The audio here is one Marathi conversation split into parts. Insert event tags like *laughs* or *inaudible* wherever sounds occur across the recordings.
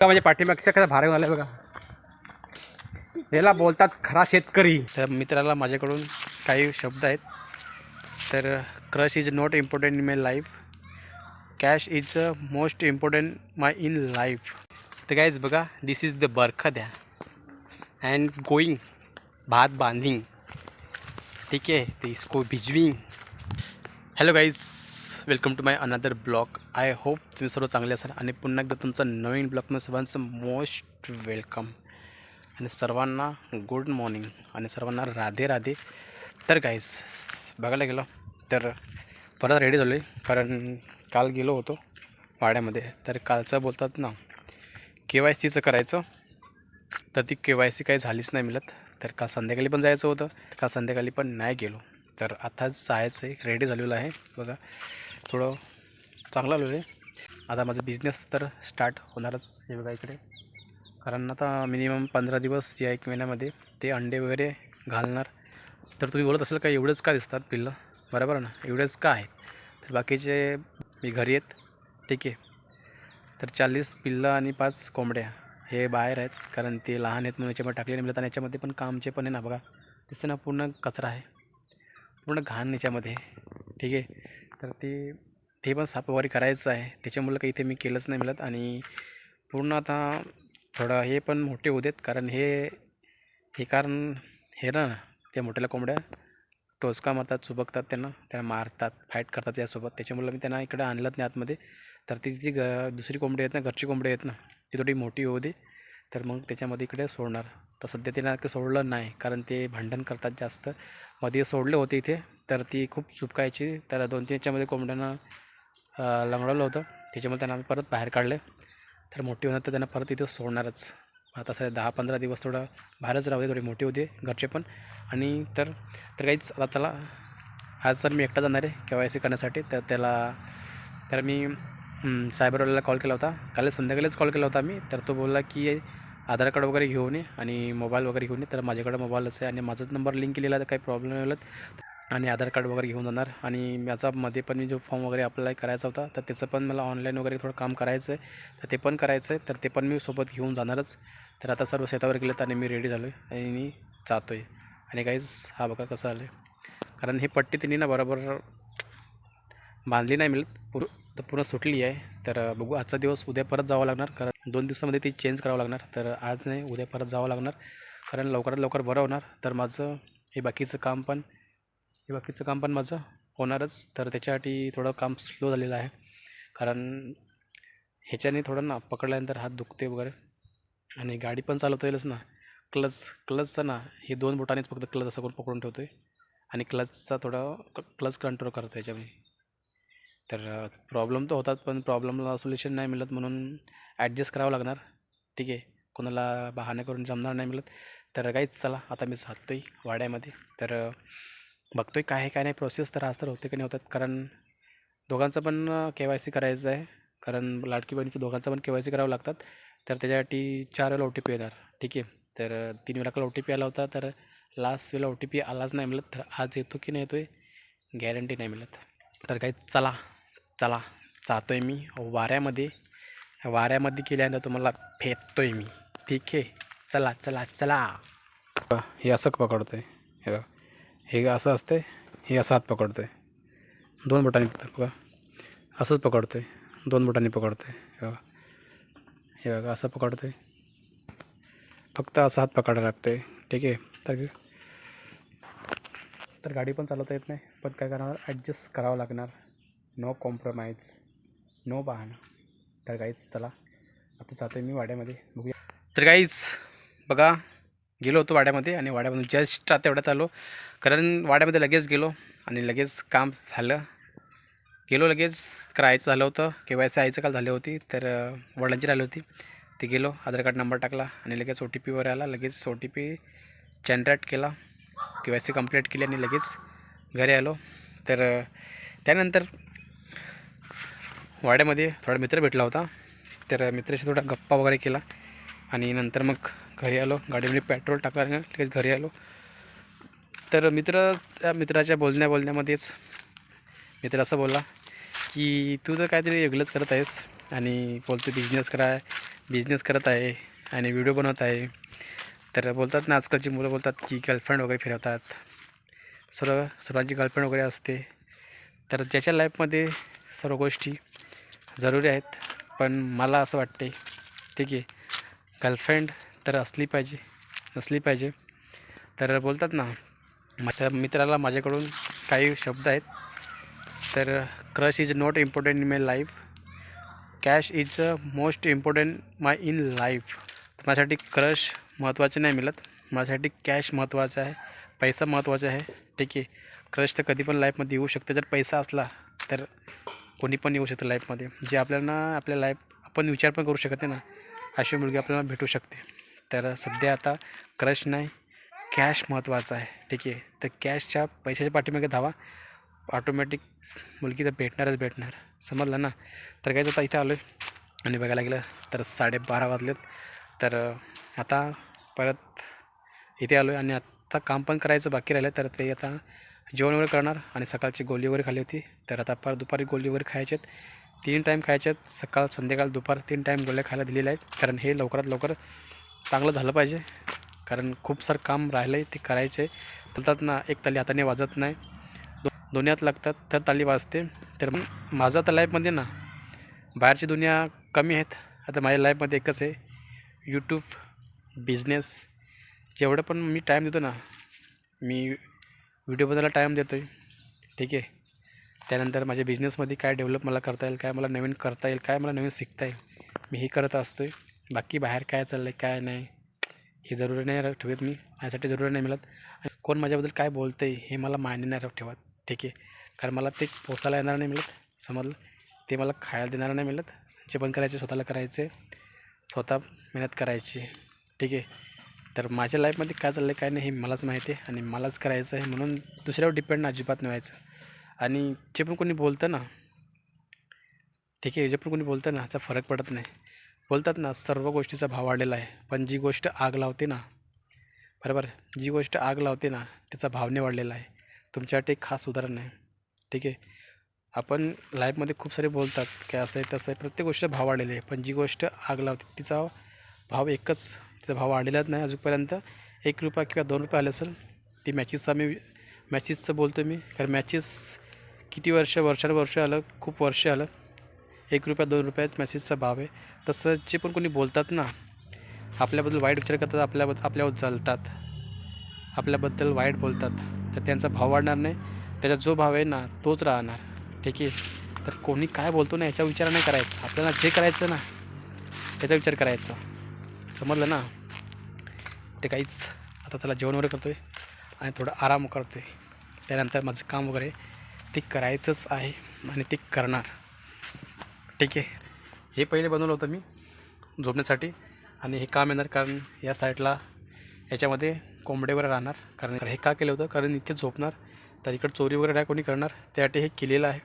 का म्हणजे पाठीमागच्या कसं भारे झालं बघा. याला बोलतात खरा शेतकरी. तर मित्राला माझ्याकडून काही शब्द आहेत. तर crush is not important in my life. Cash is a most important my in life. तर कायच बघा दिस इज द बरखा द्या अँड गोईंग भात बांधिंग ठीक आहे ते इसको भिजविंग hello guys welcome to my another blog I hope तुम्ही सर्व चांगले असाल आणि पुन्हा एकदा तुमचं नवीन ब्लॉगमध्ये सर्वांचं मोस्ट वेलकम आणि सर्वांना गुड मॉर्निंग आणि सर्वांना राधे राधे. तर गाईस बघायला गेलो तर परत रेडी झालो आहे कारण काल गेलो होतो वाड्यामध्ये. तर कालचं बोलतात ना के वाय सीचं करायचं. तर ती के वाय सी काही झालीच नाही मिळत. तर काल संध्याकाळी पण जायचं होतं. काल संध्याकाळी पण नाही गेलो. तर आताच जायचं आहे रेडी झालेलं आहे. बघा. थोडं चांगलं आलेलं आहे. आता माझा बिझनेस तर स्टार्ट होणारच हे बघा इकडे. कारण आता मिनिमम पंधरा दिवस या एक महिन्यामध्ये ते अंडे वगैरे घालणार. तर तुम्ही बोलत असाल का एवढंच का दिसतात पिल्लं? बरोबर ना? एवढंच का आहे? तर बाकीचे मी घरी आहेत. ठीक आहे. तर चाळीस पिल्लं आणि पाच कोंबड्या हे बाहेर आहेत. कारण ते लहान आहेत म्हणून याच्यामध्ये टाकलेले मिळतात. आणि याच्यामध्ये पण कामचे पण आहे ना बघा. दिसते ना पूर्ण कचरा आहे. पूर्ण घाण याच्यामध्ये. ठीक आहे. तर ते ते पण साफवारी करायचं आहे. त्याच्यामुळं काही इथे मी केलंच नाही मिळत आणि पूर्ण आता थोडं हे पण मोठे होऊ देत कारण हे हे कारण हे ना त्या मोठ्याला कोंबड्या टोचका मारतात चुबकतात त्यांना. त्यांना मारतात फाईट करतात यासोबत. त्याच्यामुळं मी त्यांना इकडं आणलंच नाही आतमध्ये. तर ती जी ग दुसरी कोंबडी आहेत ना घरची कोंबडी आहेत ना ती थोडी मोठी होऊ दे. तर मग त्याच्यामध्ये इकडे सोडणार. तर सध्या तिला सोडलं नाही कारण ते भांडण करतात जास्त. मध्ये सोडले होते इथे तर ती खूप चुपकायची. तर दोन तीन याच्यामध्ये कोंबड्यांना लंगडवलं होतं. त्याच्यामुळे त्यांना आम्ही परत बाहेर काढले. तर मोठी होणार तर त्यांना परत इथे सोडणारच. आता सध्या दहा पंधरा दिवस थोडं बाहेरच राहू दे थोडी मोठी होते घरचे पण. आणि तर तर काहीच आता चला. आज सर मी एकटा जाणार आहे के वाय सी करण्यासाठी. तर त्याला तर मी सायबरवाल्याला कॉल केला होता. काल संध्याकाळीच कॉल केला होता मी. तर तो बोलला की आधार कार्ड वगैरे घेऊन ये आणि मोबाईल वगैरे घेऊन ये. तर माझ्याकडे मोबाईलच आहे आणि माझाच नंबर लिंक केलेला आहे तर काही प्रॉब्लेम नाही आणि आधार कार्ड वगैरे घेऊन जाणार. आणि याचामध्ये मध्ये पण मी जो फॉर्म वगैरे अप्लाय करायचा होता तर त्याचं पण मला ऑनलाईन वगैरे थोडं काम करायचं आहे तर ते पण करायचं आहे तर ते पण मी सोबत घेऊन जाणारच. तर आता सर्व शेतावर गेलेत आणि मी रेडी झालो आहे आणि मी जातो आहे आणि काहीच हा बघा कसं आलं आहे कारण ही पट्टी त्यांनी ना बरोबर बांधली नाही मिळत. पूर तर पूर्ण सुटली आहे. तर बघू आजचा दिवस उद्या परत जावं लागणार. कारण दोन दिवसामध्ये ती चेंज करावं लागणार. तर आज नाही उद्या परत जावं लागणार. कारण लवकरात लवकर बरं होणार. तर माझं हे बाकीचं काम पण हे बाकीचं काम पण माझं होणारच. तर त्याच्यासाठी थोडं काम स्लो झालेलं आहे. कारण ह्याच्याने थोडं ना पकडल्यानंतर हात दुखते वगैरे. आणि गाडी पण चालवता येईलच ना क्लच क्लचचं ना हे दोन बोटानेच फक्त क्लच असं करून पकडून ठेवतो आहे आणि क्लचचा थोडा क्लच कंट्रोल करतो याच्यामध्ये तर प्रॉब्लेम तर होतात पण प्रॉब्लेमला सोल्युशन नाही मिळत म्हणून ॲडजस्ट करावं लागणार. ठीक आहे. कोणाला बहाणे करून जमणार नाही मिळत. तर काहीच चला आता मी जातो आहे वाड्यामध्ये. तर बघतो आहे काय आहे काय नाही. प्रोसेस तर आज तर होते की नाही होतात. कारण दोघांचं पण के वाय सी करायचं आहे. कारण लाडकी बहिणीचं दोघांचं पण के वाय सी करावं लागतात. तर त्याच्यासाठी चार वेळेला ओ टी पी येणार. ठीक आहे. तर तीन वेळा ओ टी पी आला होता. तर लास्ट वेळेला ओ टी पी आलाच नाही मिळत. तर आज येतो की नाही येतो आहे गॅरंटी नाही मिळत. तर काही चला चला जातो आहे मी वाऱ्यामध्ये. वाऱ्यामध्ये केल्यानंतर तुम्हाला फेकतो आहे मी. ठीक आहे? चला चला चला. हे असं पकडतो आहे हे बघा. हे असं असते हे असं हात पकडतो आहे दोन बोटांनी बघा. असंच पकडतो आहे दोन बोटांनी पकडतो आहे हे बघा. हे बघा असं पकडतो आहे फक्त असं हात पकडायला लागतं आहे ठीक आहे? तर तर गाडी पण चालवता येत नाही. पण काय करणार? ॲडजस्ट करावं लागणार. नो कॉम्प्रोमाइज नो बहाणं. तर काहीच चला. आता जातो आहे मी वाड्यामध्ये. बघूया. तर काहीच बघा गेलो होतो वाड्यामध्ये आणि वाड्यामधून जस्ट आता एवढ्यात आलो. कारण वाड्यामध्ये लगेच गेलो आणि लगेच काम झालं. गेलो लगेच करायचं झालं होतं. के वाय सी आईचं काल झाली होती तर वडिलांची राहिली होती. ते गेलो आधार कार्ड नंबर टाकला आणि लगेच ओ टी पीवर आला. लगेच ओ टी पी जनरेट केला. के वाय सी कंप्लीट केली आणि लगेच घरी आलो. तर त्यानंतर वाड्यामध्ये थोडा मित्र भेटला होता. तर मित्राशी थोडा गप्पा वगैरे केला. आणि नंतर मग घरी आलो. गाडीमध्ये पेट्रोल टाकला लगेच घरी आलो. तर मित्र त्या मित्राच्या बोलण्या बोलण्यामध्येच मित्र असं बोलला की तू तर काहीतरी वेगळंच करत आहेस आणि बोलतो बिझनेस करा बिझनेस करत आहे आणि व्हिडिओ बनवत आहे. तर बोलतात ना आजकालची मुलं बोलतात की गर्लफ्रेंड वगैरे फिरवतात. सर्व सर्वांची गर्लफ्रेंड वगैरे असते. तर ज्याच्या लाईफमध्ये सर्व गोष्टी जरुरी आहेत पण मला असं वाटते ठीक आहे गर्लफ्रेंड तर असली पाहिजे नसली पाहिजे. तर बोलतात ना माझ्या मित्राला माझ्याकडून काही शब्द आहेत. तर crush is not important in my life cash is a most important my in life माझ्यासाठी क्रश महत्त्वाचे नाही मिळत. माझ्यासाठी कॅश महत्त्वाचा आहे पैसा महत्त्वाचा आहे ठीक आहे. क्रश तर कधी पण लाईफमध्ये येऊ शकते. जर पैसा असला तर कोणी पण येऊ शकतं लाईफमध्ये जे आपल्याला आपल्या लाईफ आपण विचार पण करू शकत नाही ना अशी मुलगी आपल्याला भेटू शकते. तर सध्या आता क्रश नाही कॅश महत्त्वाचा आहे. ठीक आहे? तर कॅशच्या पैशाच्या पाठीमागे धावा. ऑटोमॅटिक मुलगी तर भेटणारच भेटणार. समजलं ना? तर काय आता इथे आलो आहे आणि बघायला गेलं तर साडेबारा वाजलेत. तर आता परत इथे आलो आहे आणि आत्ता काम पण करायचं बाकी राहिलं तर ते आता जेवण वगैरे करणार आणि सकाळची गोळी वगैरे खाली होती. तर आता परत दुपारी गोळी वगैरे खायचे आहेत. तीन टाईम खायचे आहेत. सकाळ संध्याकाळ दुपार तीन टाईम गोळ्या खायला दिलेल्या आहेत. कारण हे लवकरात लवकर चांगलं झालं पाहिजे. कारण खूप सारं काम राहिलं आहे ते करायचे बोलतात ना एक ताली हाताने वाजत नाही. दो दोन्ही हात लागतात तर ताली वाजते. तर मग माझं आता लाईफमध्ये ना बाहेरची दुनिया कमी आहेत. आता माझ्या लाईफमध्ये एकच आहे. यूट्यूब बिझनेस जेवढं पण मी टाईम देतो ना मी व्हिडिओ बनायला टाईम देतो आहे ठीक आहे. त्यानंतर माझ्या बिझनेसमध्ये काय डेव्हलप मला करता येईल काय मला नवीन करता येईल काय मला नवीन शिकता येईल मी हे करत असतो आहे बाकी बाहेर काय चाललं आहे काय नाही हे जरुरी नाही ठेवत मी. यासाठी जरुरी नाही मिळत. आणि कोण माझ्याबद्दल काय बोलतं आहे हे मला मान्य नाही ठेवत. ठीक आहे. कारण मला ते पोसायला येणार नाही मिळत समजलं? ते मला खायला देणार नाही मिळत. जे पण करायचे स्वतःला करायचे. स्वतः मेहनत करायची. ठीक आहे. तर माझ्या लाईफमध्ये काय चाललं आहे काय नाही हे मलाच माहिती आहे आणि मलाच करायचं आहे म्हणून दुसऱ्यावर डिपेंड अजिबात नाही व्हायचं. आणि जे पण कोणी बोलतं ना ठीक आहे जे पण कोणी बोलतं ना याचा फरक पडत नाही. बोलतात ना सर्व गोष्टीचा भाव वाढलेला आहे पण जी गोष्ट आग लावते ना बरोबर जी गोष्ट आग लावते ना त्याचा भावने वाढलेला आहे. तुमच्यासाठी एक खास उदाहरण आहे. ठीक आहे आपण लाईफमध्ये खूप सारे बोलतात की असं आहे तसं आहे प्रत्येक गोष्ट भाव वाढलेली आहे पण जी गोष्ट आग लावते तिचा भाव एकच त्याचा भाव वाढलेलाच नाही अजूनपर्यंत. एक रुपया किंवा दोन रुपये आले असेल ती मॅचेसचा मी मॅचेसचं बोलतो मी. कारण मॅचेस किती वर्ष वर्षानुवर्ष आलं खूप वर्ष आलं. एक रुपया दोन रुपयाच मॅसेजचा भाव आहे. तसं जे पण कोणी बोलतात ना आपल्याबद्दल वाईट विचार करतात आपल्याबद्दल आपल्यावर जलतात. आपल्याबद्दल वाईट बोलतात. तर त्यांचा भाव वाढणार नाही. त्याचा जो भाव आहे ना तोच राहणार. ठीक आहे? तर कोणी काय बोलतो ना याचा विचार नाही करायचा. आपल्याला जे करायचं ना त्याचा विचार करायचा. समजलं ना? ते काहीच आता त्याला जेवण वगैरे करतो आहे आणि थोडं आराम करतो आहे त्यानंतर माझं काम वगैरे ते करायचंच आहे आणि ते करणार. ठीक आहे. हे पहिले बनवलं होतं मी झोपण्यासाठी आणि हे काम येणार कारण या साईडला याच्यामध्ये कोंबडे वगैरे राहणार. कारण हे का केलं होतं? कारण इथे झोपणार. तर इकडं चोरी वगैरे काय कोणी करणार? त्यासाठी हे केलेलं आहे.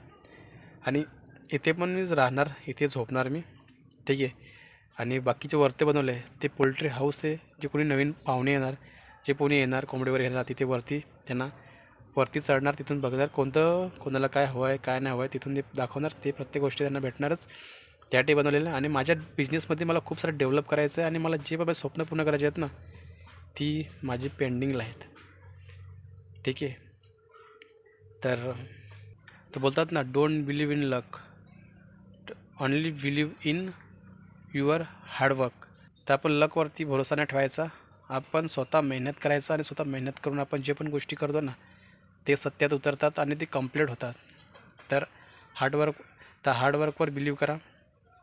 आणि इथे पण मी राहणार. इथे झोपणार मी. ठीक आहे. आणि बाकीचे वरते बनवले आहे ते पोल्ट्री हाऊस आहे जे कोणी नवीन पाहुणे येणार जे कोणी येणार कोंबडी वगैरे येणार तिथे वरती त्यांना वरती चढणार तिथून बघणार कोणतं कोणाला काय हवं आहे काय नाही हवं आहे तिथून ते दाखवणार ते प्रत्येक गोष्टी त्यांना भेटणारच. त्यासाठी बनवलेलं आणि माझ्या बिझनेसमध्ये मला खूप सारं डेव्हलप करायचं आहे आणि मला जे बाबा स्वप्न पूर्ण करायचे आहेत ना ती माझी पेंडिंगला आहेत. ठीक आहे? तर तो बोलतात ना don't believe in luck only believe in your hard work तर आपण लकवरती भरोसा नाही ठेवायचा. आपण स्वतः मेहनत करायचं आणि स्वतः मेहनत करून आपण जे पण गोष्टी करतो ना ते सत्यात उतरतात आणि ते कंप्लीट होतात. तर हार्डवर्क तर हार्डवर्कवर बिलीव करा.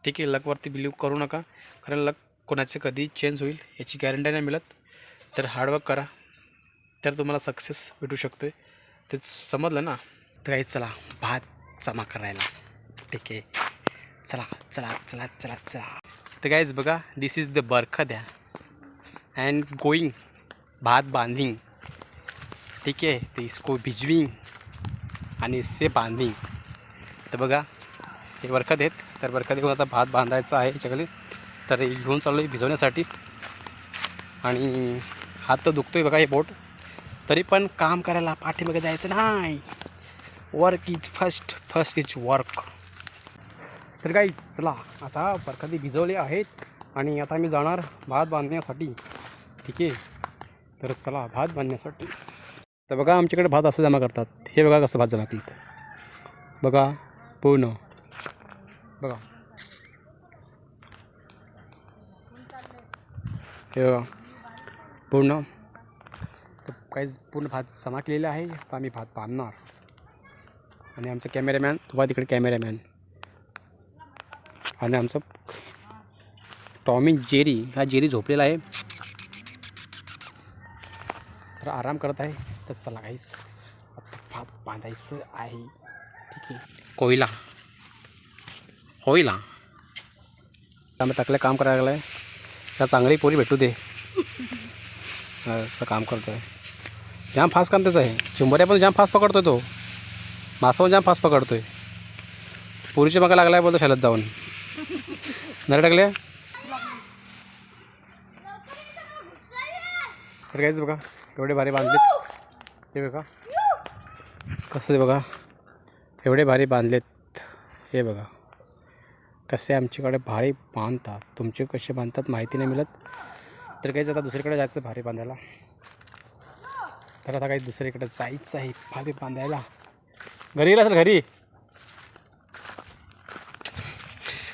ठीक आहे लकवरती बिलीव करू नका. कारण लक कोणाचे कधी चेंज होईल याची गॅरंटी नाही मिळत. तर हार्डवर्क करा. तर तुम्हाला सक्सेस भेटू शकतो आहे ते समजलं ना? तर काही चला भात जमा करायला. ठीक आहे. चला चला चला चला चला. तर काहीच बघा दिस इज द बर्ख द्या अँड गोईंग भात बांधिंग ठीक आहे ते इसको भिजविंग आणि इससे बांधिंग तर बघा हे बरखा देत तर बरखा देऊन आता भात बांधायचा आहे याच्याकडे तर हे घेऊन चाललो आहे भिजवण्यासाठी. आणि हात तर दुखतो आहे बघा हे बोट. तरी पण काम करायला पाठीमागे जायचं नाही. Work is first first is work तर काही चला आता बरखाती भिजवले आहेत आणि आता मी जाणार भात बांधण्यासाठी. ठीक आहे? तर चला भात बांधण्यासाठी. तर बघा आमच्याकडे भात असं जमा करतात. हे बघा कसं भात जमा करतात. बघा पूर्ण. बघा. हे बघा पूर्ण. तर काहीच पूर्ण भात जमा केलेला आहे. तर आम्ही भात बांधणार. आणि आमचा कॅमेरामॅन तुम्हाला तिकडे कॅमेरामॅन आणि आमचं. टॉमी जेरी हा जेरी झोपलेला आहे. तर आराम करत आहे. तर चला काहीच भात बांधायचं आहे. ठीक आहे. कोयला. होईला आम्ही टाकलं काम करायला लागलं आहे त्या चांगली पोरी भेटू दे. असं काम करतो आहे जाम फास्ट काम त्याचं आहे. चिंबऱ्या पण जाम फास्ट पकडतोय तो. मासा पण जाम फास्ट पकडतो आहे पोरीच्या मागं लागला आहे बोलतो शाळेत जाऊन. नाही टाकले तर काहीच बघा एवढे भारी बांधलेत. हे बघा. कसं बघा एवढे भारी बांधलेत. हे बघा कसे आमच्याकडे भारी बांधतात. तुमचे कसे बांधतात माहिती नाही मिळत. तर काहीच आता दुसरीकडे जायचं भारी बांधायला. तर आता काही दुसरीकडे जायचं आहे भारी बांधायला. घरी गेला असेल घरी?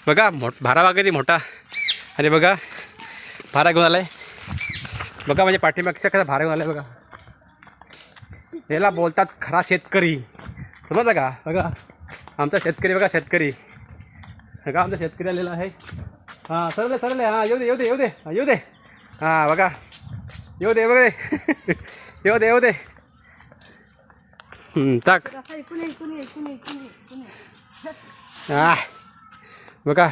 बघा मोठ भारा वगैरे मोठा. अरे बघा भारा घेऊन आलाय. बघा माझ्या पाठीमागच्या कसा भारा घेऊन आलाय बघा. याला बोलतात खरा शेतकरी. समजलं का? बघा आमचा शेतकरी बघा शेतकरी. बघा आमचा शेतकरी आलेला आहे. हां सरले सरले हां येऊ दे येऊ दे येऊ दे. हां, येऊ दे. हां बघा. येऊ दे बघ दे. *laughs* येऊ दे येऊ दे. हं, टाक. असं बघा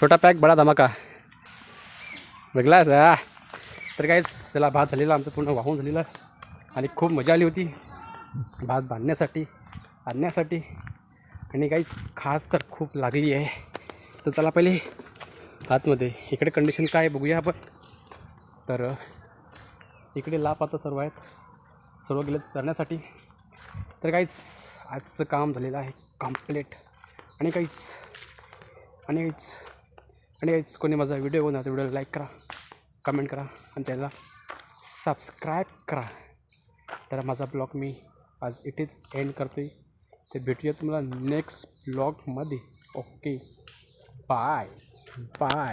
छोटा पॅक बडा धमाका. बघला आ तर काहीच त्याला भात झालेला आमचं पूर्ण वाहून झालेलं. आणि खूप मजा आली होती. भात बांधण्यासाठी आणण्यासाठी. आणि काहीच खास तर खूप लागली आहे. तर चला पहिले आतमध्ये. इकडे कंडिशन काय बघूया आपण. तर इकडे लाप आता सर्व आहेत. सर्व गेले चरण्यासाठी. तर काहीच आजचं काम झालेलं आहे कंप्लीट आणि काहीच आणि काहीच आणि काहीच कोणी माझा व्हिडिओ बघून आता व्हिडिओला लाईक करा कमेंट करा आणि त्याला सबस्क्राईब करा. तर माझा ब्लॉग मी आज इथेच एंड करतो आहे ते भेटूया तुम्हाला नेक्स्ट ब्लॉगमध्ये ओके बाय बाय